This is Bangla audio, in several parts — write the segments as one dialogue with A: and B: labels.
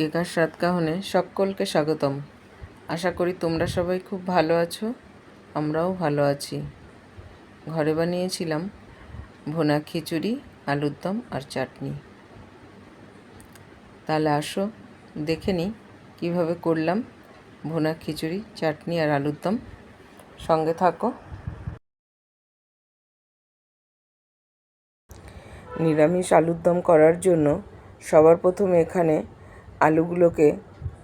A: কেকার স্বাদ কাহনে সকলকে স্বাগতম। আশা করি তোমরা সবাই খুব ভালো আছো, আমরাও ভালো আছি। ঘরে বানিয়েছিলাম ভোনা খিচুড়ি, আলুর দম আর চাটনি। তাহলে আসো, দেখে নিই কীভাবে করলাম ভোনা খিচুড়ি, চাটনি আর আলুর দম। সঙ্গে থাকো। নিরামিষ আলুর দম করার জন্য সবার প্রথমে এখানে আলুগুলোকে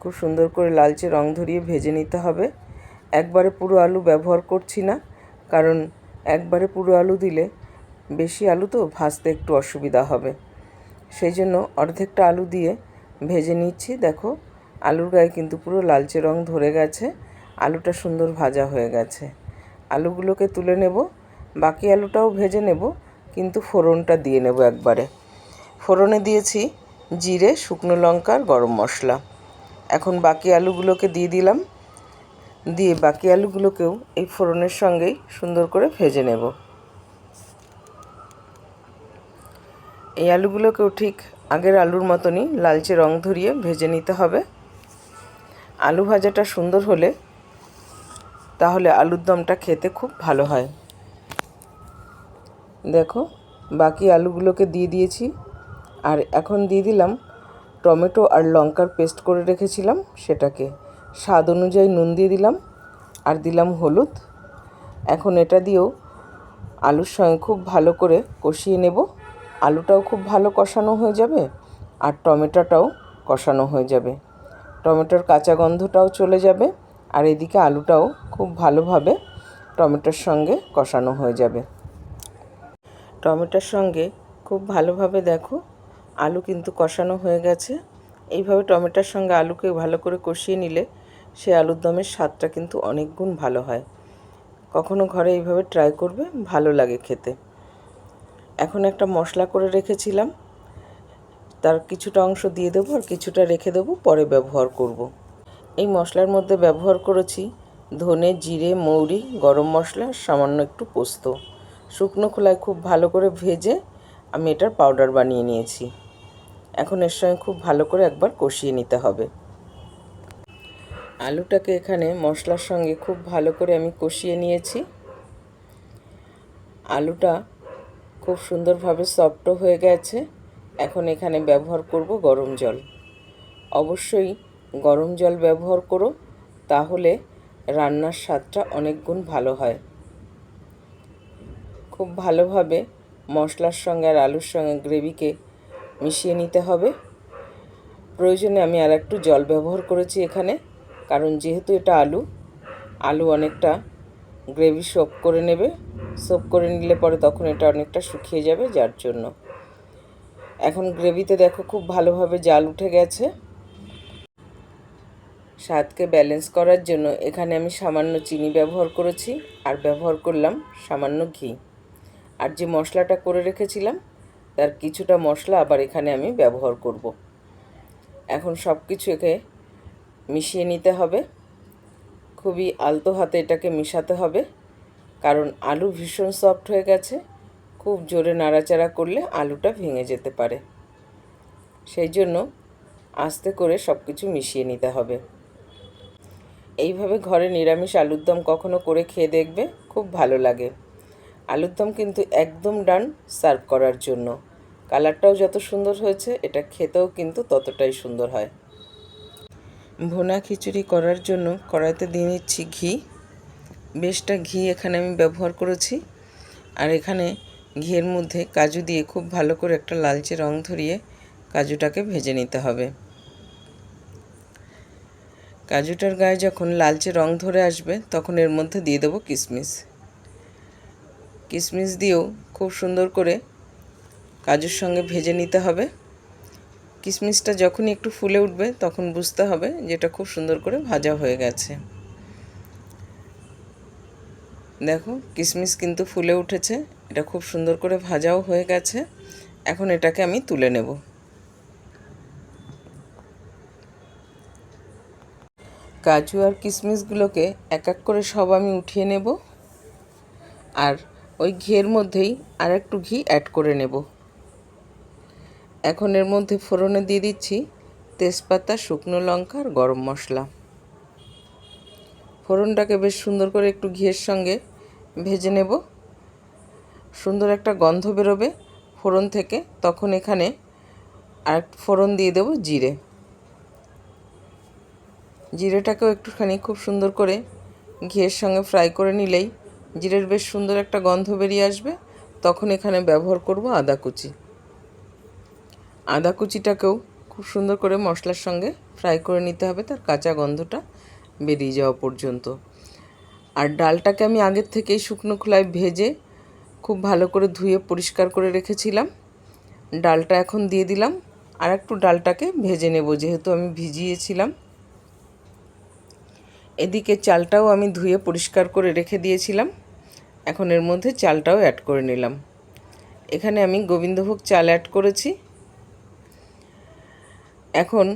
A: খুব সুন্দর করে লালচে রং ধরিয়ে ভেজে নিতে হবে। একবারে পুরো আলু ব্যবহার করছি না, কারণ একবারে পুরো আলু দিলে বেশি আলু তো ভাজতে একটু অসুবিধা হবে। সেই জন্য অর্ধেকটা আলু দিয়ে ভেজে নিচ্ছি। দেখো, আলুর গায়ে কিন্তু পুরো লালচে রং ধরে গেছে, আলুটা সুন্দর ভাজা হয়ে গেছে। আলুগুলোকে তুলে নেব, বাকি আলুটাও ভেজে নেব, কিন্তু ফোড়নটা দিয়ে নেব একবারে। ফোড়নে দিয়েছি জিরে, শুকনো লঙ্কা আর গরম মশলা। এখন বাকি আলুগুলোকে দিয়ে দিলাম। দিয়ে বাকি আলুগুলোকেও এই ফোড়নের সঙ্গেই সুন্দর করে ভেজে নেব। এই আলুগুলোকেও ঠিক আগের আলুর মতনই লালচে রং ধরিয়ে ভেজে নিতে হবে। আলু ভাজাটা সুন্দর হলে তাহলে আলুর দমটা খেতে খুব ভালো হয়। দেখো, বাকি আলুগুলোকে দিয়ে দিয়েছি। আর এখন দিয়ে দিলাম টমেটো আর লঙ্কার পেস্ট করে রেখেছিলাম সেটাকে। স্বাদ অনুযায়ী নুন দিয়ে দিলাম আর দিলাম হলুদ। এখন এটা দিয়েও আলুর সঙ্গে খুব ভালো করে কষিয়ে নেব। আলুটাও খুব ভালো কষানো হয়ে যাবে আর টমেটোটাও কষানো হয়ে যাবে। টমেটোর কাঁচা গন্ধটাও চলে যাবে আর এদিকে আলুটাও খুব ভালোভাবে টমেটোর সঙ্গে কষানো হয়ে যাবে। টমেটোর সঙ্গে খুব ভালোভাবে দেখো আলু কিন্তু কষানো হয়ে গেছে। এইভাবে টমেটোর সঙ্গে আলুকে ভালো করে কষিয়ে নিলে সে আলুর দমের স্বাদটা কিন্তু অনেক গুণ ভালো হয়। কখনো ঘরে এইভাবে ট্রাই করবে, ভালো লাগে খেতে। এখন একটা মশলা করে রেখেছিলাম। তার কিছুটা অংশ দিয়ে দেবো আর কিছুটা রেখে দেবো, পরে ব্যবহার করব। এই মশলার মধ্যে ব্যবহার করেছি ধনে, জিরে, মৌরি, গরম মশলা, সামান্য একটু পোস্ত। শুকনো খোলায় খুব ভালো করে ভেজে আমি এটার পাউডার বানিয়ে নিয়েছি। এখন এর সঙ্গে খুব ভালো করে একবার কষিয়ে নিতে হবে। আলুটাকে এখানে মশলার সঙ্গে খুব ভালো করে আমি কষিয়ে নিয়েছি। আলুটা খুব সুন্দরভাবে সফটও হয়ে গেছে। এখন এখানে ব্যবহার করব গরম জল। অবশ্যই গরম জল ব্যবহার করো, তাহলে রান্নার স্বাদটা অনেক গুণ ভালো হয়। খুব ভালোভাবে মশলার সঙ্গে আর আলুর সঙ্গে গ্রেভিকে মিশিয়ে নিতে হবে। প্রয়োজনে আমি আর একটু জল ব্যবহার করেছি এখানে, কারণ যেহেতু এটা আলু আলু অনেকটা গ্রেভি সোপ করে নেবে। সোপ করে নিলে পরে তখন এটা অনেকটা শুকিয়ে যাবে, যার জন্য। এখন গ্রেভিতে দেখো খুব ভালোভাবে জাল উঠে গেছে। স্বাদকে ব্যালেন্স করার জন্য এখানে আমি সামান্য চিনি ব্যবহার করেছি, আর ব্যবহার করলাম সামান্য ঘি। আর যে মশলাটা করে রেখেছিলাম তার কিছুটা মশলা আবার এখানে আমি ব্যবহার করব। এখন সব কিছু একে মিশিয়ে নিতে হবে। খুবই আলতো হাতে এটাকে মিশাতে হবে, কারণ আলু ভীষণ সফট হয়ে গেছে। খুব জোরে নাড়াচাড়া করলে আলুটা ভেঙে যেতে পারে। সেই জন্য আস্তে করে সব কিছু মিশিয়ে নিতে হবে। এইভাবে ঘরে নিরামিষ আলুর দম কখনো করে খেয়ে দেখবে, খুব ভালো লাগে। আলুর দম কিন্তু একদম ডান সার্ভ করার জন্য। কালারটাও যত সুন্দর হয়েছে, এটা খেতেও কিন্তু ততটাই সুন্দর হয়। ভোনা খিচুড়ি করার জন্য কড়াইতে দিয়ে নিচ্ছি ঘি। বেশটা ঘি এখানে আমি ব্যবহার করেছি। আর এখানে ঘিয়ের মধ্যে কাজু দিয়ে খুব ভালো করে একটা লালচে রং ধরিয়ে কাজুটাকে ভেজে নিতে হবে। কাজুটার গায়ে যখন লালচে রং ধরে আসবে, তখন এর মধ্যে দিয়ে দেবো কিশমিশ কিশমিশ দিয়েও খুব সুন্দর করে কাজুর সঙ্গে ভেজে নিতে হবে। কিশমিশটা যখনই একটু ফুলে উঠবে তখন বুঝতে হবে যে এটা খুব সুন্দর করে ভাজা হয়ে গেছে। দেখো কিশমিশ কিন্তু ফুলে উঠেছে, এটা খুব সুন্দর করে ভাজাও হয়ে গেছে। এখন এটাকে আমি তুলে নেব। কাজু আর কিশমিশগুলোকে এক এক করে সব আমি উঠিয়ে নেব। আর ওই ঘিয়ের মধ্যেই আর একটু ঘি অ্যাড করে নেব। এখন এর মধ্যে ফোড়নে দিয়ে দিচ্ছি তেজপাতা, শুকনো লঙ্কা আর গরম মশলা। ফোড়নটাকে বেশ সুন্দর করে একটু ঘিয়ের সঙ্গে ভেজে নেব। সুন্দর একটা গন্ধ বেরোবে ফোড়ন থেকে, তখন এখানে আর ফোড়ন দিয়ে দেব জিরে। জিরেটাকেও একটুখানি খুব সুন্দর করে ঘিয়ের সঙ্গে ফ্রাই করে নিলেই জিরের বেশ সুন্দর একটা গন্ধ বেরিয়ে আসবে। তখন এখানে ব্যবহার করব আদা কুচি। আদা কুচিটাকেও খুব সুন্দর করে মশলার সঙ্গে ফ্রাই করে নিতে হবে, তার কাঁচা গন্ধটা বেরিয়ে যাওয়া পর্যন্ত। আর ডালটাকে আমি আগের থেকেই শুকনো খোলায় ভেজে খুব ভালো করে ধুয়ে পরিষ্কার করে রেখেছিলাম। ডালটা এখন দিয়ে দিলাম, আর একটু ডালটাকে ভেজে নেব, যেহেতু আমি ভিজিয়েছিলাম। এদিকে চালটাও আমি ধুয়ে পরিষ্কার করে রেখে দিয়েছিলাম, এখন এর মধ্যে চালটাও অ্যাড করে নিলাম। এখানে আমি গোবিন্দভোগ চাল অ্যাড করেছি এখন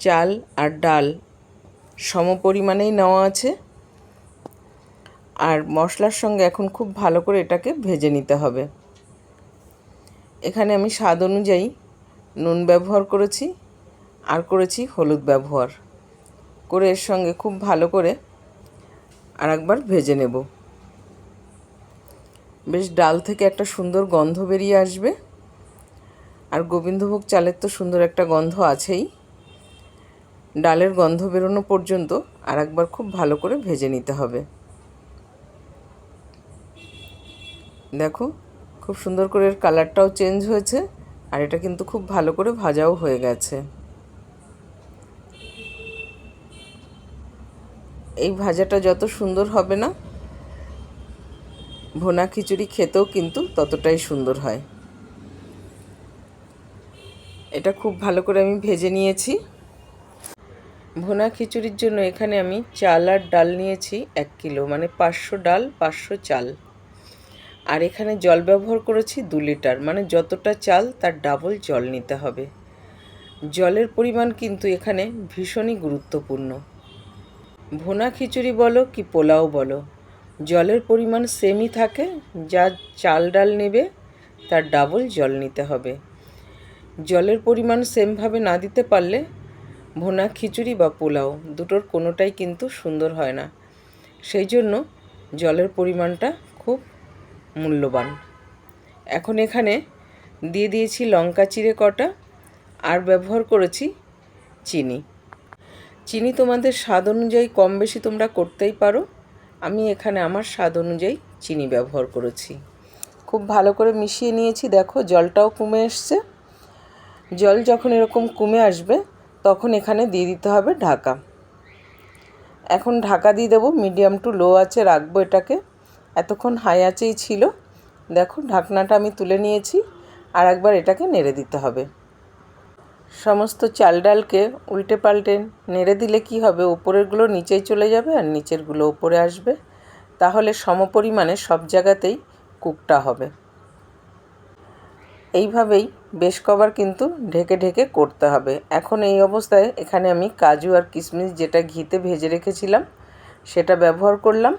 A: চাল আর ডাল সম পরিমাণেই নেওয়া আছে। আর মশলার সঙ্গে এখন খুব ভালো করে এটাকে ভেজে নিতে হবে। এখানে আমি স্বাদ অনুযায়ী নুন ব্যবহার করেছি আর করেছি হলুদ ব্যবহার। করে এর সঙ্গে খুব ভালো করে আর একবার ভেজে নেব। বেশ ডাল থেকে একটা সুন্দর গন্ধ বেরিয়ে আসবে। আর গোবিন্দভোগ চালের তো সুন্দর একটা গন্ধ আছেই। ডালের গন্ধ বেরোনো পর্যন্ত আর একবার খুব ভালো করে ভেজে নিতে হবে। দেখো, খুব সুন্দর করে এর কালারটাও চেঞ্জ হয়েছে আর এটা কিন্তু খুব ভালো করে ভাজাও হয়ে গেছে। এই ভাজাটা যত সুন্দর হবে না, ভোনা খিচুড়ি খেতেও কিন্তু ততটাই সুন্দর হয়। এটা খুব ভালো করে আমি ভেজে নিয়েছি। ভোনা খিচুড়ির জন্য এখানে আমি চাল আর ডাল নিয়েছি এক কিলো মানে পাঁচশো ডাল, পাঁচশো চাল। আর এখানে জল ব্যবহার করেছি দু লিটার মানে যতটা চাল তার ডাবল জল নিতে হবে। জলের পরিমাণ কিন্তু এখানে ভীষণই গুরুত্বপূর্ণ। ভোনা খিচুড়ি বলো কি পোলাও বলো, জলের পরিমাণ সেমই থাকে, যা চাল ডাল নেবে তার ডাবল জল নিতে হবে। জলের পরিমাণ সেমভাবে না দিতে পারলে ভোনা খিচুড়ি বা পোলাও দুটোর কোনোটাই কিন্তু সুন্দর হয় না। সেই জন্য জলের পরিমাণটা খুব মূল্যবান। এখন এখানে দিয়ে দিয়েছি লঙ্কা চিড়ে কটা আর ব্যবহার করেছি চিনি। চিনি তোমাদের স্বাদ অনুযায়ী কম বেশি তোমরা করতেই পারো। আমি এখানে আমার স্বাদ অনুযায়ী চিনি ব্যবহার করেছি। খুব ভালো করে মিশিয়ে নিয়েছি। দেখো জলটাও কমে এসছে। জল যখন এরকম কমে আসবে, তখন এখানে দিয়ে দিতে হবে ঢাকা। এখন ঢাকা দিয়ে দেবো মিডিয়াম টু লো আছে, রাখব এটাকে। এতক্ষণ হাই আঁচেই ছিল। দেখো, ঢাকনাটা আমি তুলে নিয়েছি, আর একবার এটাকে নেড়ে দিতে হবে। সমস্ত চাল ডালকে উল্টে পাল্টে নেড়ে দিলে কি হবে? উপরেরগুলো নিচেই চলে যাবে আর নিচেরগুলো উপরে আসবে। তাহলে সমপরিমাণে সব জায়গাতেই কুকটা হবে। এইভাবেই বেশ কবার কিন্তু ঢেকে ঢেকে করতে হবে। এখন এই অবস্থায় এখানে আমি কাজু আর কিশমিশ যেটা ঘিতে ভেজে রেখেছিলাম, সেটা ব্যবহার করলাম।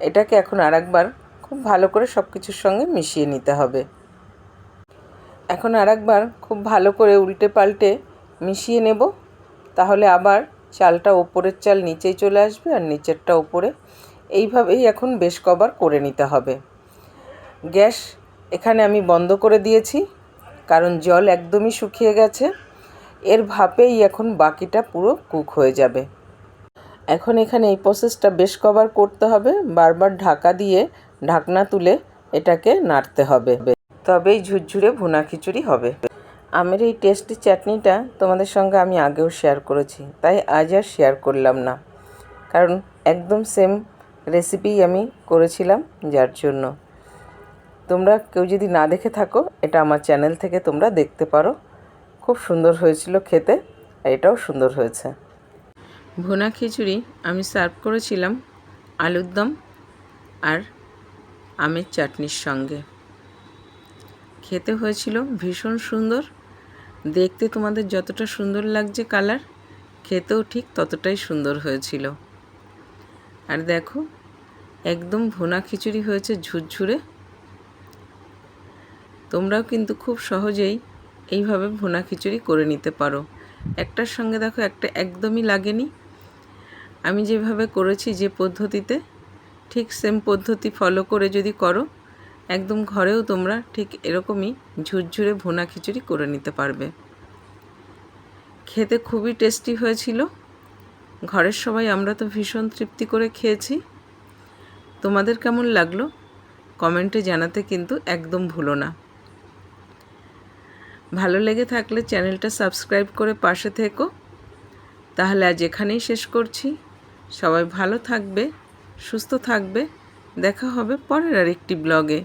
A: এটাকে এখন আর একবার খুব ভালো করে সব কিছুর সঙ্গে মিশিয়ে নিতে হবে। এখন আর একবার খুব ভালো করে উল্টে পাল্টে মিশিয়ে নেব। তাহলে আবার চালটা ওপরের চাল নিচেই চলে আসবে আর নিচেরটা ওপরে। এইভাবেই এখন বেশ কবার করে নিতে হবে। গ্যাস এখানে আমি বন্ধ করে দিয়েছি, কারণ জল একদমই শুকিয়ে গেছে। এর ভাপেই এখন বাকিটা পুরো কুক হয়ে যাবে। এখন এখানে এই প্রসেসটা বেশ কবার করতে হবে, বারবার ঢাকা দিয়ে ঢাকনা তুলে এটাকে নাড়তে হবে। তবেই ঝুরঝুরে ভুনা খিচুড়ি হবে। আমের এই টেস্টি চাটনিটা তোমাদের সঙ্গে আমি আগেও শেয়ার করেছি, তাই আজ আর শেয়ার করলাম না। কারণ একদম সেম রেসিপি আমি করেছিলাম, যার জন্য। তোমরা কেউ যদি না দেখে থাকো, এটা আমার চ্যানেল থেকে তোমরা দেখতে পারো। খুব সুন্দর হয়েছিল খেতে, আর এটাও সুন্দর হয়েছে। ভুনা খিচুড়ি আমি সার্ভ করেছিলাম আলুর দম আর আমের চাটনির সঙ্গে। খেতে হয়েছিল ভীষণ সুন্দর। দেখতে তোমাদের যতটা সুন্দর লাগছে কালার, খেতেও ঠিক ততটাই সুন্দর হয়েছিল। আর দেখো, একদম ভুনা খিচুড়ি হয়েছে ঝুরঝুরে। তোমরাও কিন্তু খুব সহজেই এইভাবে ভোনা খিচুড়ি করে নিতে পারো। একটার সঙ্গে দেখো একটা একদমই লাগেনি। আমি যেভাবে করেছি যে পদ্ধতিতে, ঠিক সেম পদ্ধতি ফলো করে যদি করো, একদম ঘরেও তোমরা ঠিক এরকমই ঝুরঝুরে ভুনা খিচুড়ি করে নিতে পারবে। খেতে খুবই টেস্টি হয়েছিল। ঘরের সবাই আমরা তো ভীষণ তৃপ্তি করে খেয়েছি। তোমাদের কেমন লাগল? কমেন্টে জানাতে কিন্তু একদম ভুলো না। ভালো লেগে থাকলে চ্যানেলটা সাবস্ক্রাইব করে পাশে থেকো। তাহলে আজ এখানেই শেষ করছি। সবাই ভালো থাকবে, সুস্থ থাকবে। দেখা হবে পরের আরেকটি ব্লগে।